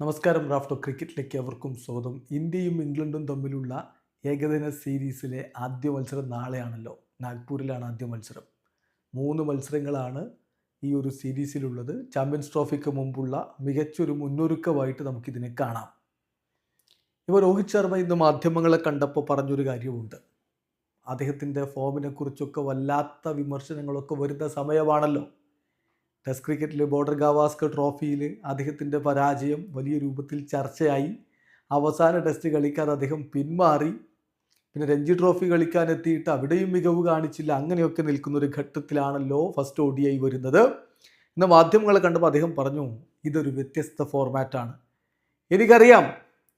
നമസ്കാരം റാഫ്റ്റോ ക്രിക്കറ്റിലേക്ക് അവർക്കും സ്വാഗതം. ഇന്ത്യയും ഇംഗ്ലണ്ടും തമ്മിലുള്ള ഏകദിന സീരീസിലെ ആദ്യ മത്സരം നാളെയാണല്ലോ. നാഗ്പൂരിലാണ് ആദ്യ മത്സരം. മൂന്ന് മത്സരങ്ങളാണ് ഈ ഒരു സീരീസിലുള്ളത്. ചാമ്പ്യൻസ് ട്രോഫിക്ക് മുമ്പുള്ള മികച്ചൊരു മുന്നൊരുക്കമായിട്ട് നമുക്കിതിനെ കാണാം. ഇപ്പോൾ രോഹിത് ശർമ്മ ഇന്ന് മാധ്യമങ്ങളെ കണ്ടപ്പോൾ പറഞ്ഞൊരു കാര്യമുണ്ട് അദ്ദേഹത്തിന്റെ ഫോമിനെക്കുറിച്ചൊക്കെ വല്ലാത്ത വിമർശനങ്ങളൊക്കെ വരുന്ന സമയമാണല്ലോ. ടെസ്റ്റ് ക്രിക്കറ്റിൽ ബോർഡർ ഗാവാസ്കർ ട്രോഫിയിൽ അദ്ദേഹത്തിന്റെ പരാജയം വലിയ രൂപത്തിൽ ചർച്ചയായി. അവസാന ടെസ്റ്റ് കളിക്കാതെ അദ്ദേഹം പിന്മാറി. പിന്നെ രഞ്ജി ട്രോഫി കളിക്കാനെത്തിയിട്ട് അവിടെയും മികവ് കാണിച്ചില്ല. അങ്ങനെയൊക്കെ നിൽക്കുന്ന ഒരു ഘട്ടത്തിലാണല്ലോ ഫസ്റ്റ് ഒ ഡി ഐ വരുന്നത്. ഇന്ന് മാധ്യമങ്ങളെ കണ്ടപ്പോൾ അദ്ദേഹം പറഞ്ഞു ഇതൊരു വ്യത്യസ്ത ഫോർമാറ്റാണ്. എനിക്കറിയാം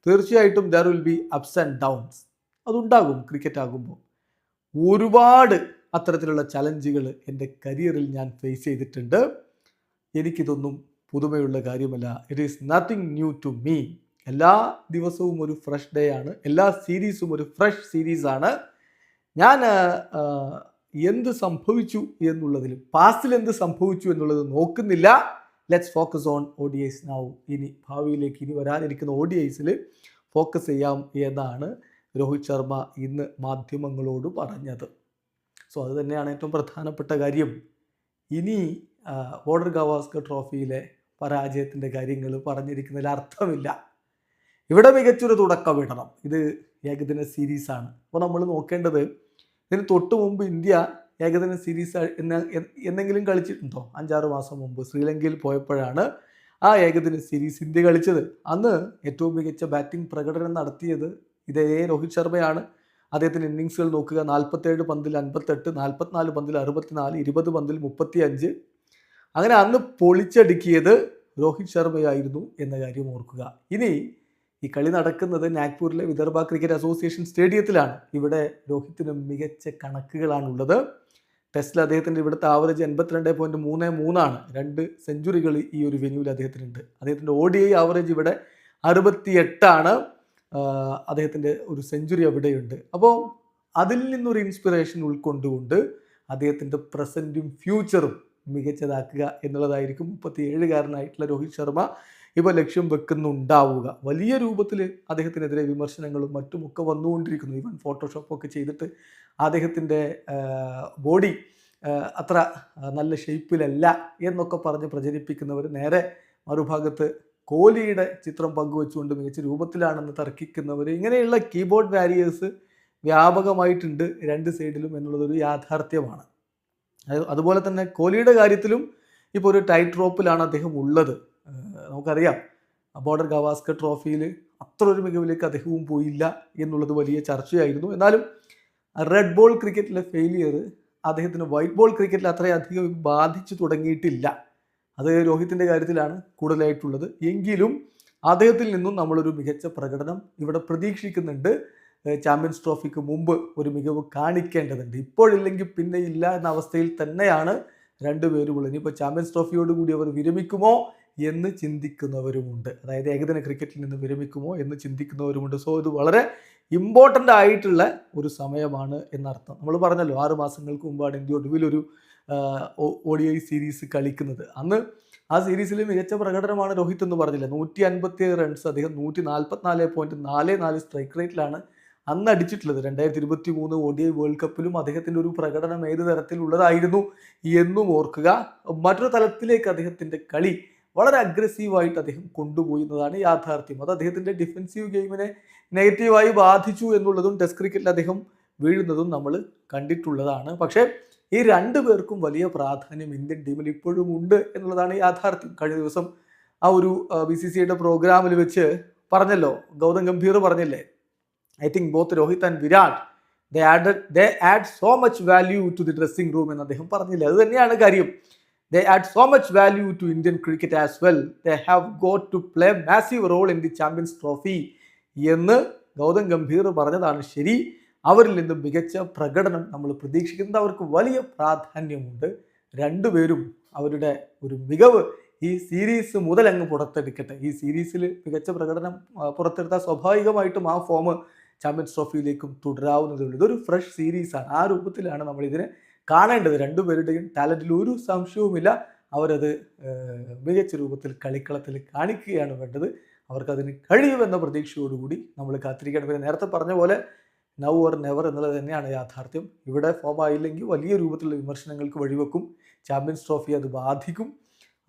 തീർച്ചയായിട്ടും there will be ups and downs അതുണ്ടാകും cricket ആകുമ്പോൾ. ഒരുപാട് അത്തരത്തിലുള്ള ചലഞ്ചുകൾ എന്റെ കരിയറിൽ ഞാൻ ഫേസ് ചെയ്തിട്ടുണ്ട്. എനിക്കിതൊന്നും പുതുമയുള്ള കാര്യമല്ല. It is nothing new to me എല്ലാ ദിവസവും ഒരു ഫ്രഷ് ഡേ ആണ്. എല്ലാ സീരീസും ഒരു ഫ്രഷ് സീരീസാണ് ഞാൻ എന്ത് സംഭവിച്ചു എന്നുള്ളതിൽ പാസ്റ്റിൽ എന്ത് സംഭവിച്ചു എന്നുള്ളത് നോക്കുന്നില്ല. Let's focus on O D Is now ഇനി ഭാവിയിലേക്ക് ഇനി വരാനിരിക്കുന്ന ഒ ഡി ഐസിൽ ഫോക്കസ് ചെയ്യാം എന്നാണ് രോഹിത് ശർമ്മ ഇന്ന് മാധ്യമങ്ങളോട് പറഞ്ഞത്. സോ അത് തന്നെയാണ് ഏറ്റവും പ്രധാനപ്പെട്ട കാര്യം. ഇനി ബോർഡർ ഗവാസ്കർ ട്രോഫിയിലെ പരാജയത്തിന്റെ കാര്യങ്ങൾ പറഞ്ഞിരിക്കുന്നതിൽ അർത്ഥമില്ല. ഇവിടെ മികച്ചൊരു തുടക്കം ഇടണം ഇത് ഏകദിന സീരീസാണ് അപ്പോൾ നമ്മൾ നോക്കേണ്ടത് ഇതിന് തൊട്ട് മുമ്പ് ഇന്ത്യ ഏകദിന സീരീസ് എന്ന കളിച്ചിട്ടുണ്ടോ? അഞ്ചാറ് മാസം മുമ്പ് ശ്രീലങ്കയിൽ പോയപ്പോഴാണ് ആ ഏകദിന സീരീസ് ഇന്ത്യ കളിച്ചത്. അന്ന് ഏറ്റവും മികച്ച ബാറ്റിംഗ് പ്രകടനം നടത്തിയത് ഇതേ രോഹിത് ശർമ്മയാണ്. അദ്ദേഹത്തിന്റെ ഇന്നിങ്സുകൾ നോക്കുക നാൽപ്പത്തേഴ് പന്തിൽ അൻപത്തെട്ട് നാൽപ്പത്തിനാല് പന്തിൽ അറുപത്തിനാല് ഇരുപത് പന്തിൽ മുപ്പത്തി അഞ്ച് അങ്ങനെ അന്ന് പൊളിച്ചടുക്കിയത് രോഹിത് ശർമ്മയായിരുന്നു എന്ന കാര്യം ഓർക്കുക. ഇനി ഈ കളി നടക്കുന്നത് നാഗ്പൂരിലെ വിദർഭ ക്രിക്കറ്റ് അസോസിയേഷൻ സ്റ്റേഡിയത്തിലാണ്. ഇവിടെ രോഹിത്തിന് മികച്ച കണക്കുകളാണുള്ളത്. ടെസ്റ്റിൽ അദ്ദേഹത്തിന്റെ ഇവിടുത്തെ ആവറേജ് എൺപത്തിരണ്ട് പോയിന്റ് മൂന്ന് മൂന്നാണ് രണ്ട് സെഞ്ചുറികൾ ഈ ഒരു വെന്യൂവിൽ അദ്ദേഹത്തിനുണ്ട്. അദ്ദേഹത്തിന്റെ ഒ ഡി ഐ ആവറേജ് ഇവിടെ അറുപത്തി എട്ടാണ് അദ്ദേഹത്തിന്റെ ഒരു സെഞ്ചുറി അവിടെയുണ്ട്. അപ്പോൾ അതിൽ നിന്നൊരു ഇൻസ്പിറേഷൻ ഉൾക്കൊണ്ടുകൊണ്ട് അദ്ദേഹത്തിന്റെ പ്രസന്റും ഫ്യൂച്ചറും മികച്ചതാക്കുക എന്നുള്ളതായിരിക്കും മുപ്പത്തി ഏഴുകാരനായിട്ടുള്ള രോഹിത് ശർമ്മ ഇപ്പോൾ ലക്ഷ്യം വെക്കുന്നുണ്ടാവുക. വലിയ രൂപത്തിൽ അദ്ദേഹത്തിനെതിരെ വിമർശനങ്ങളും മറ്റുമൊക്കെ വന്നുകൊണ്ടിരിക്കുന്നു. ഈവൻ ഫോട്ടോഷോപ്പൊക്കെ ചെയ്തിട്ട് അദ്ദേഹത്തിന്റെ ബോഡി അത്ര നല്ല ഷേപ്പിലല്ല എന്നൊക്കെ പറഞ്ഞ് പ്രചരിപ്പിക്കുന്നവർ നേരെ മറുഭാഗത്ത് കോഹ്ലിയുടെ ചിത്രം പങ്കുവെച്ചുകൊണ്ട് മികച്ച രൂപത്തിലാണെന്ന് തർക്കിക്കുന്നവർ ഇങ്ങനെയുള്ള കീബോർഡ് വാരിയേഴ്സ് വ്യാപകമായിട്ടുണ്ട് രണ്ട് സൈഡിലും എന്നുള്ളതൊരു യാഥാർത്ഥ്യമാണ്. അതുപോലെ തന്നെ കോഹ്ലിയുടെ കാര്യത്തിലും ഇപ്പോൾ ഒരു ടൈറ്റ് റോപ്പിലാണ് അദ്ദേഹം ഉള്ളത്. നമുക്കറിയാം ബോർഡർ ഗവാസ്കർ ട്രോഫിയിൽ അത്ര ഒരു മികവിലേക്ക് അദ്ദേഹവും പോയില്ല എന്നുള്ളത് വലിയ ചർച്ചയായിരുന്നു. എന്നാലും റെഡ് ബോൾ ക്രിക്കറ്റിലെ ഫെയിലിയർ അദ്ദേഹത്തിന് വൈറ്റ് ബോൾ ക്രിക്കറ്റിൽ അത്രയധികം ബാധിച്ചു തുടങ്ങിയിട്ടില്ല. അത് രോഹിത്തിന്റെ കാര്യത്തിലാണ് കൂടുതലായിട്ടുള്ളത്. എങ്കിലും അദ്ദേഹത്തിൽ നിന്നും നമ്മളൊരു മികച്ച പ്രകടനം ഇവിടെ പ്രതീക്ഷിക്കുന്നുണ്ട്. ചാമ്പ്യൻസ് ട്രോഫിക്ക് മുമ്പ് ഒരു മികവ് കാണിക്കേണ്ടതുണ്ട്. ഇപ്പോഴില്ലെങ്കിൽ പിന്നെ ഇല്ല എന്ന അവസ്ഥയിൽ തന്നെയാണ് രണ്ടുപേരും ഉള്ളത് ഇനിയിപ്പോൾ ചാമ്പ്യൻസ് ട്രോഫിയോട് കൂടി അവർ വിരമിക്കുമോ എന്ന് ചിന്തിക്കുന്നവരുമുണ്ട്. അതായത് ഏകദിന ക്രിക്കറ്റിൽ നിന്ന് വിരമിക്കുമോ എന്ന് ചിന്തിക്കുന്നവരുമുണ്ട്. സോ ഇത് വളരെ ഇമ്പോർട്ടന്റ് ആയിട്ടുള്ള ഒരു സമയമാണ് എന്നർത്ഥം. നമ്മൾ പറഞ്ഞല്ലോ ആറ് മാസങ്ങൾക്ക് മുമ്പാണ് ഇന്ത്യ ഒടുവിലൊരു ഒ ഡി ഐ സീരീസ് കളിക്കുന്നത്. അന്ന് ആ സീരീസിൽ മികച്ച പ്രകടനമാണ് രോഹിത് എന്ന് പറഞ്ഞില്ല? നൂറ്റി അൻപത്തി ഏഴ് റൺസ് അദ്ദേഹം നൂറ്റി നാൽപ്പത്തിനാല് പോയിന്റ് നാല് നാല് സ്ട്രൈക്ക് റേറ്റിലാണ് അന്ന് അടിച്ചിട്ടുള്ളത് രണ്ടായിരത്തി ഇരുപത്തി മൂന്ന് ഒ ഡി ഐ വേൾഡ് കപ്പിലും അദ്ദേഹത്തിന്റെ ഒരു പ്രകടനം ഏത് തരത്തിലുള്ളതായിരുന്നു എന്നും ഓർക്കുക. മറ്റൊരു തലത്തിലേക്ക് അദ്ദേഹത്തിന്റെ കളി വളരെ അഗ്രസീവായിട്ട് അദ്ദേഹം കൊണ്ടുപോയി എന്നതാണ് യാഥാർത്ഥ്യം. അത് അദ്ദേഹത്തിന്റെ ഡിഫൻസീവ് ഗെയിമിനെ നെഗറ്റീവായി ബാധിച്ചു എന്നുള്ളതും ടെസ്റ്റ് ക്രിക്കറ്റിൽ അദ്ദേഹം വീഴുന്നതും നമ്മൾ കണ്ടിട്ടുള്ളതാണ്. പക്ഷേ ഈ രണ്ടു പേർക്കും വലിയ പ്രാധാന്യം ഇന്ത്യൻ ടീമിൽ ഇപ്പോഴും ഉണ്ട് എന്നുള്ളതാണ് യാഥാർത്ഥ്യം. കഴിഞ്ഞ ദിവസം ആ ഒരു ബി സി സിയുടെ പ്രോഗ്രാമിൽ വെച്ച് പറഞ്ഞല്ലോ ഗൗതം ഗംഭീർ പറഞ്ഞില്ലേ? I think both Rohit and Virat they add they add so much value to the dressing room എന്ന് അദ്ദേഹം പറഞ്ഞില്ല? അത് തന്നെയാണ് കാര്യം. They add so much value to Indian cricket as well they have got to play massive role in the Champions Trophy എന്ന് ഗൗതം ഗംഭീർ പറഞ്ഞതാണ്. ശരി അവരിൽ നിന്ന് മികച്ച പ്രകടനം നമ്മൾ പ്രതീക്ഷിക്കുന്നത്. അവർക്ക് വലിയ പ്രാധാന്യമുണ്ട്. രണ്ടുപേരും അവരുടെ ഒരു മികവ് ഈ സീരീസ് മുതൽ അങ്ങ് പുറത്തെടുക്കട്ടെ. ഈ സീരീസിൽ മികച്ച പ്രകടനം പുറത്തെടുത്താൽ സ്വാഭാവികമായിട്ടും ആ ഫോം ചാമ്പ്യൻസ് ട്രോഫിയിലേക്കും തുടരാവുന്നതേ ഉള്ളൂ ഇതൊരു ഫ്രഷ് സീരീസാണ് ആ രൂപത്തിലാണ് നമ്മൾ ഇതിനെ കാണേണ്ടത്. രണ്ടുപേരുടെയും ടാലന്റിൽ ഒരു സംശയവുമില്ല. അവരത് മികച്ച രൂപത്തിൽ കളിക്കളത്തിൽ കാണിക്കുകയാണ് വേണ്ടത്. അവർക്കതിന് കഴിയുമെന്ന പ്രതീക്ഷയോടുകൂടി നമ്മൾ കാത്തിരിക്കണം പിന്നെ നേരത്തെ പറഞ്ഞ പോലെ നൗ ഓർ നെവർ എന്നുള്ളത് തന്നെയാണ് യാഥാർത്ഥ്യം. ഇവിടെ ഫോം ആയില്ലെങ്കിൽ വലിയ രൂപത്തിലുള്ള വിമർശനങ്ങൾക്ക് വഴിവെക്കും. ചാമ്പ്യൻസ് ട്രോഫി അത് ബാധിക്കും.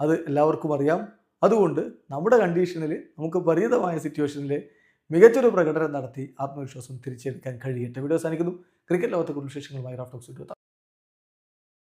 അത് എല്ലാവർക്കും അറിയാം. അതുകൊണ്ട് നമ്മുടെ കണ്ടീഷനിൽ നമുക്ക് പരിമിതമായ സിറ്റുവേഷനിൽ മികച്ചൊരു പ്രകടനം നടത്തി ആത്മവിശ്വാസം തിരിച്ചെടുക്കാൻ കഴിയട്ടെ. വീഡിയോ സാധിക്കുന്നു ക്രിക്കറ്റ് ലോകത്തെ കുറിച്ച് വിശേഷങ്ങളുമായി റാഫ്റ്റോക്സ്